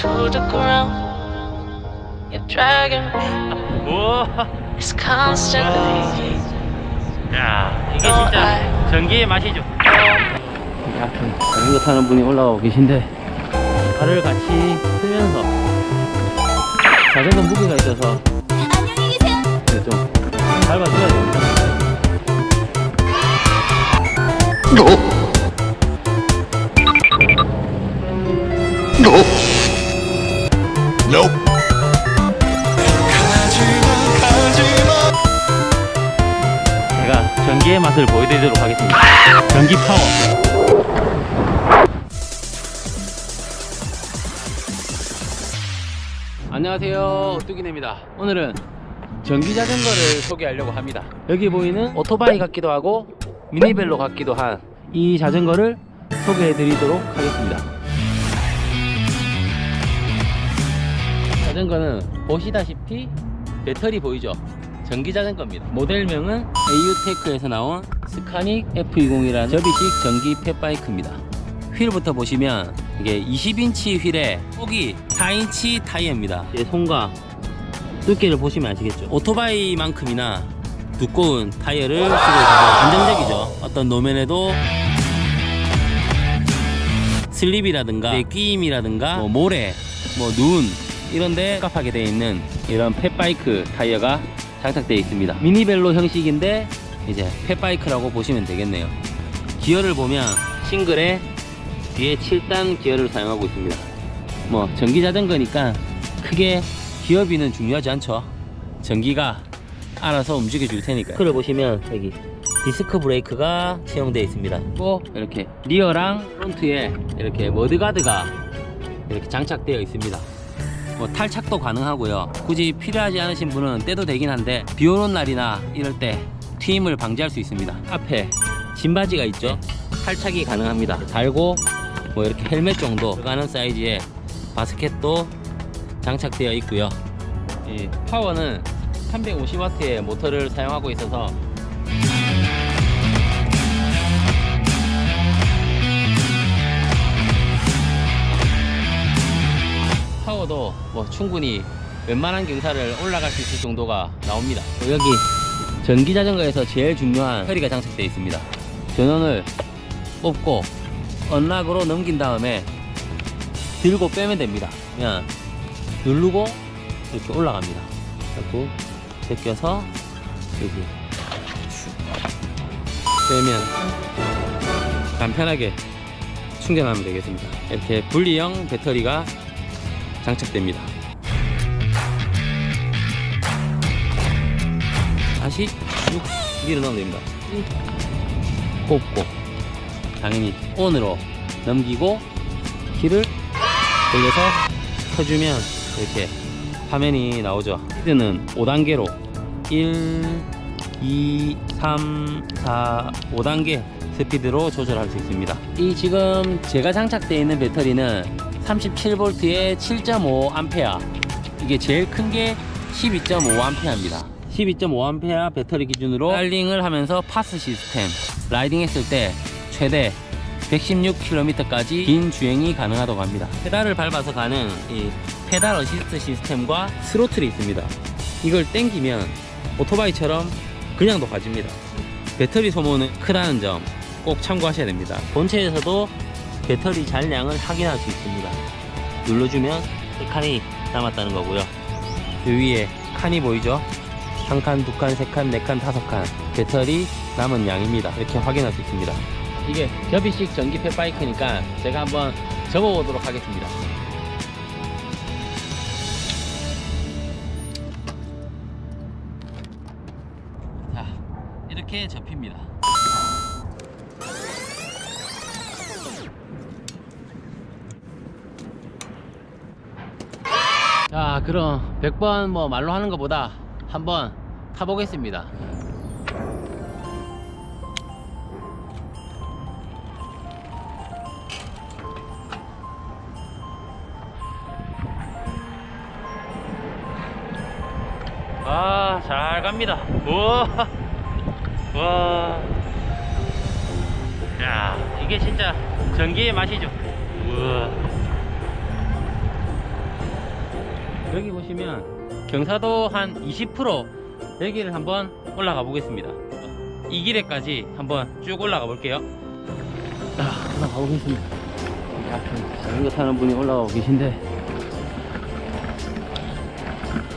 to the ground. You're dragging me. 우와 It's constantly. 야 이게 진짜 전기의 맛이죠 야 자전거 타는 분이 올라오고 계신데 발을 같이 쓰면서 자전거 무게가 있어서 안녕히 계세요. 네, 좀 밟아줘야 됩니다 제 전기의 맛을 보여드리도록 하겠습니다. 전기 파워. 안녕하세요. 뚜기네입니다. 오늘은 전기 자전거를 소개하려고 합니다. 여기 보이는 오토바이 같기도 하고 미니벨로 같기도 한 이 자전거를 소개해 드리도록 하겠습니다. 자전거는 보시다시피 배터리 보이죠 전기 자전거입니다. 모델명은 AU테크에서 나온 스카닉 F20이라는 접이식 전기 펫바이크입니다. 휠부터 보시면 이게 20인치 휠에 폭이 4인치 타이어입니다. 제 손과 두께를 보시면 아시겠죠? 오토바이만큼이나 두꺼운 타이어를 쓰고 있어서 안정적이죠. 어떤 노면에도 슬립이라든가 끼임이라든가 뭐 모래 뭐 눈 이런데 깝하게 되어 있는 이런 펫바이크 타이어가 장착되어 있습니다. 미니벨로 형식인데 이제 펫바이크라고 보시면 되겠네요. 기어를 보면 싱글에 뒤에 7단 기어를 사용하고 있습니다. 뭐 전기 자전거니까 크게 기어비는 중요하지 않죠. 전기가 알아서 움직여 줄 테니까 그를 보시면 여기 디스크 브레이크가 채용되어 있습니다. 또 이렇게 리어랑 프론트에 이렇게 머드가드가 이렇게 장착되어 있습니다 뭐 탈착도 가능하고요. 굳이 필요하지 않으신 분은 떼도 되긴 한데 비 오는 날이나 이럴 때 튀임을 방지할 수 있습니다. 앞에 짐바지가 있죠? 탈착이 가능합니다. 달고 뭐 이렇게 헬멧 정도 들어가는 사이즈의 바스켓도 장착되어 있고요. 이 파워는 350W의 모터를 사용하고 있어서 파워도 뭐 충분히 웬만한 경사를 올라갈 수 있을 정도가 나옵니다. 또 여기 전기 자전거에서 제일 중요한 허리가 장착되어 있습니다. 전원을 뽑고 언락으로 넘긴 다음에 들고 빼면 됩니다. 그냥 누르고 이렇게 올라갑니다. 그리고 제껴서 여기 빼면 간편하게 충전하면 되겠습니다. 이렇게 분리형 배터리가 장착됩니다. 다시 쭉 밀어 넣으면 됩니다. 꼽고 당연히 온으로 넘기고 키를 돌려서 켜주면 이렇게 화면이 나오죠. 스피드는 5단계로 1, 2, 3, 4, 5단계 스피드로 조절할 수 있습니다. 이 지금 제가 장착되어 있는 배터리는 37V에 7.5A 이게 제일 큰 게 12.5A입니다. 12.5A 배터리 기준으로 달링을 하면서 파스 시스템. 라이딩 했을 때 최대 116km까지 긴 주행이 가능하다고 합니다. 페달을 밟아서 가는 이 페달 어시스트 시스템과 스로틀이 있습니다. 이걸 땡기면 오토바이처럼 그냥도 가집니다. 배터리 소모는 크다는 점 꼭 참고하셔야 됩니다. 본체에서도 배터리 잔량을 확인할 수 있습니다. 눌러주면 이 칸이 남았다는 거고요. 그 위에 칸이 보이죠? 한 칸, 두 칸, 세 칸, 네 칸, 다섯 칸 배터리 남은 양입니다. 이렇게 확인할 수 있습니다. 이게 접이식 전기 펫바이크니까 제가 한번 접어보도록 하겠습니다. 자, 이렇게 접힙니다. 자 그럼 100번 뭐 말로 하는 것보다 한번 타보겠습니다 아, 잘 갑니다. 우와. 와. 야, 이게 진짜 전기의 맛이죠. 우와. 여기 보시면 경사도 한 20% 여기를 한번 올라가 보겠습니다. 이 길에까지 한번 쭉 올라가 볼게요. 자, 올라가 보겠습니다. 자전거 타는 분이 올라가고 계신데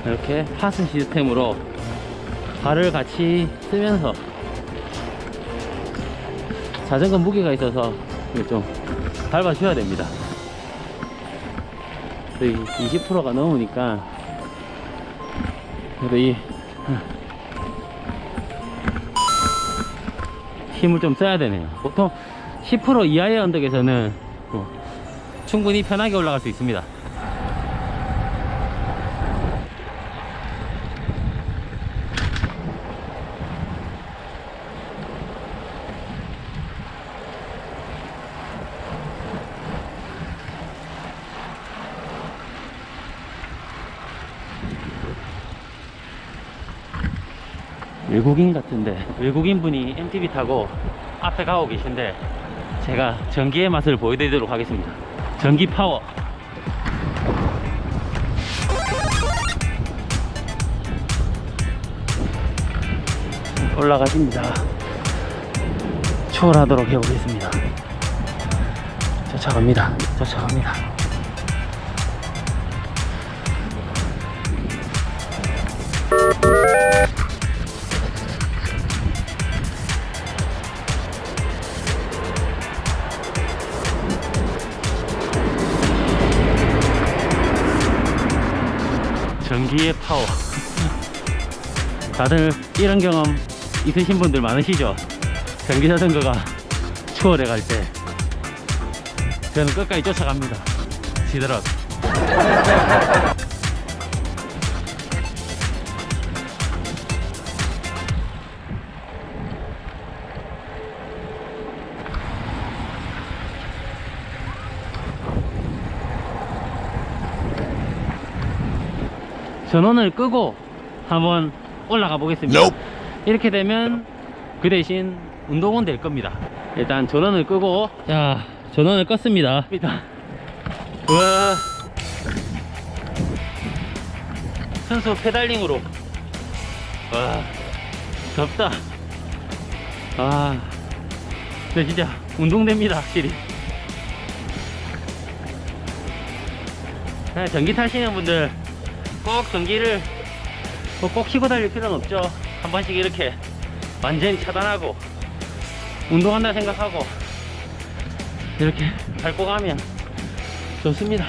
이렇게 파스 시스템으로 발을 같이 쓰면서 자전거 무게가 있어서 좀 밟아 줘야 됩니다. 여기 20%가 넘으니까 그래도 이 힘을 좀 써야 되네요. 보통 10% 이하의 언덕에서는 뭐 충분히 편하게 올라갈 수 있습니다. 외국인 같은데 외국인 분이 MTB 타고 앞에 가고 계신데 제가 전기의 맛을 보여드리도록 하겠습니다. 전기 파워. 올라가십니다. 초월하도록 해보겠습니다. 쫓아갑니다. 쫓아갑니다 전기의 파워. 다들 이런 경험 있으신 분들 많으시죠? 전기 자전거가 추월해 갈 때. 저는 끝까지 쫓아갑니다. 지더라도. 전원을 끄고 한번 올라가 보겠습니다. 이렇게 되면 그 대신 운동은 될 겁니다. 일단 전원을 끄고 자 전원을 껐습니다. 일단 와 순수 페달링으로 와 덥다. 아 근데 진짜 운동됩니다 확실히. 그냥 전기 타시는 분들 꼭 전기를 뭐꼭 켜고 달릴 필요는 없죠. 한 번씩 이렇게 완전히 차단하고 운동한다 생각하고 이렇게 밟고 가면 좋습니다.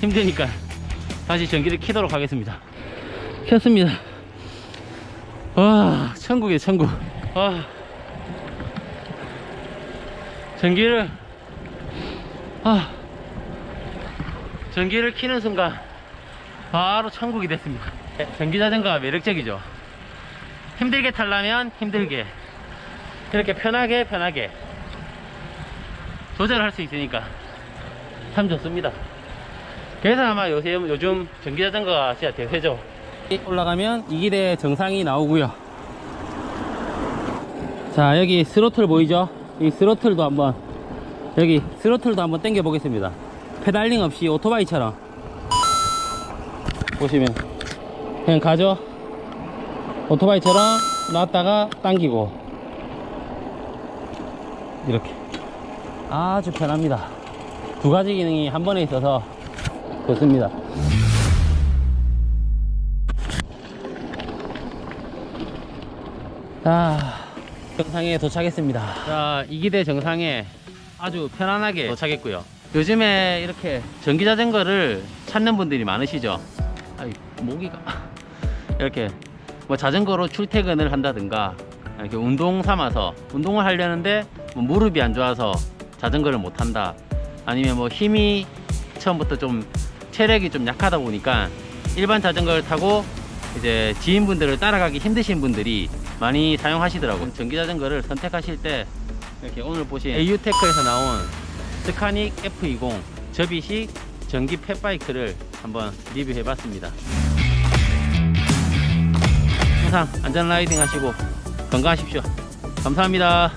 힘드니까 다시 전기를 켜도록 하겠습니다. 켰습니다. 와, 천국이에요, 천국. 와. 전기를 아, 전기를 키는 순간 바로 천국이 됐습니다. 전기 자전거가 매력적이죠. 힘들게 타려면 힘들게 이렇게 편하게 편하게 조절할 수 있으니까 참 좋습니다. 그래서 아마 요새 요즘 전기 자전거가 진짜 대세죠. 올라가면 이 길의 정상이 나오고요. 자 여기 스로틀 보이죠? 이 스로틀도 한번 여기 스로틀도 한번 당겨 보겠습니다. 페달링 없이 오토바이처럼. 보시면 그냥 가죠? 오토바이처럼 놨다가 당기고. 이렇게. 아주 편합니다. 두 가지 기능이 한 번에 있어서 좋습니다. 자 정상에 도착했습니다. 자 이기대 정상에 아주 편안하게 도착했고요. 요즘에 이렇게 전기 자전거를 찾는 분들이 많으시죠. 아이 모기가 이렇게 뭐 자전거로 출퇴근을 한다든가 이렇게 운동 삼아서 운동을 하려는데 뭐 무릎이 안 좋아서 자전거를 못 한다. 아니면 뭐 힘이 처음부터 좀 체력이 좀 약하다 보니까 일반 자전거를 타고 이제 지인분들을 따라가기 힘드신 분들이 많이 사용하시더라고요. 전기 자전거를 선택하실 때 이렇게 오늘 보신 AU테크에서 나온 스카닉 F20 접이식 전기 펫바이크를 한번 리뷰해 봤습니다. 항상 안전 라이딩 하시고 건강하십시오. 감사합니다.